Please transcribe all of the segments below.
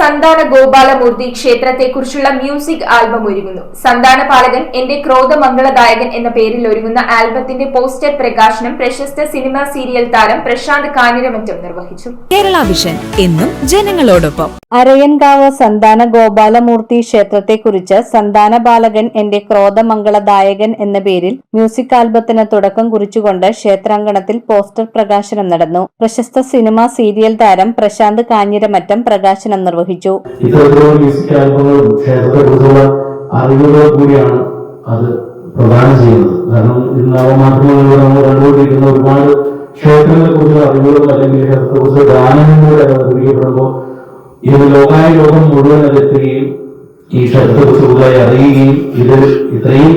സന്താന Gopalamoorthy ക്ഷേത്രത്തെക്കുറിച്ചുള്ള music album ഒരുങ്ങുന്നു. സന്താന പാലകൻ എന്റെ ക്രോധമംഗളദായകൻ എന്ന പേരിൽ ഒരുങ്ങുന്ന ആൽബത്തിന്റെ പോസ്റ്റർ പ്രകാശനം പ്രശസ്ത സിനിമാ സീരിയൽ താരം പ്രശാന്ത് കാഞ്ഞിരമറ്റം നിർവഹിച്ചു. കേരള വിഷൻ എന്നും ജനങ്ങളോടൊപ്പം. അരയൻകാവ് സന്താന ഗോപാലമൂർത്തി ക്ഷേത്രത്തെക്കുറിച്ച് സന്താന ബാലകൻ എന്റെ ക്രോധമംഗളദായകൻ എന്ന പേരിൽ മ്യൂസിക് ആൽബത്തിന് തുടക്കം കുറിച്ചുകൊണ്ട് ക്ഷേത്രാങ്കണത്തിൽ പോസ്റ്റർ പ്രകാശനം നടന്നു. പ്രശസ്ത സിനിമാ സീരിയൽ താരം പ്രശാന്ത് കാഞ്ഞിരമറ്റം പ്രകാശനം നിർവഹിച്ചു. ക്ഷേത്രത്തെക്കുറിച്ചുള്ള അറിവുകൾ കൂടിയാണ് അത് ചെയ്യുന്നത്. മുഴുവൻ ഈ ക്ഷേത്രത്തെക്കുറിച്ച് ഇത്രയും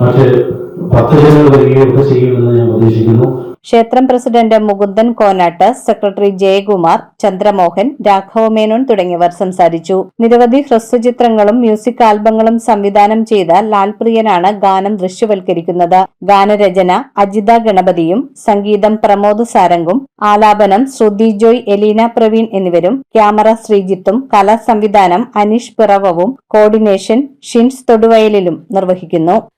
ചെയ്യുന്നത് ഭക്തജനങ്ങൾ വരികയും ഒക്കെ ചെയ്യുമെന്ന് ഞാൻ പ്രതീക്ഷിക്കുന്നു. ക്ഷേത്രം പ്രസിഡന്റ് മുകുന്ദൻ കോനാട്ട് സെക്രട്ടറി ജയകുമാർ ചന്ദ്രമോഹൻ രാഘവമേനോൻ തുടങ്ങിയവർ സംസാരിച്ചു. നിരവധി ഹ്രസ്വചിത്രങ്ങളും മ്യൂസിക് ആൽബങ്ങളും സംവിധാനം ചെയ്ത ലാൽപ്രിയനാണ് ഗാനം ദൃശ്യവൽക്കരിക്കുന്നത്. ഗാനരചന അജിത ഗണപതിയും സംഗീതം പ്രമോദ് സാരംഗും ആലാപനം ശ്രുതി ജോയ് എലീന പ്രവീൺ എന്നിവരും ക്യാമറ ശ്രീജിത്തും കലാസംവിധാനം അനീഷ് പിറവവും കോർഡിനേഷൻ ഷിൻസ് തൊടുവയലിലും നിർവഹിക്കുന്നു.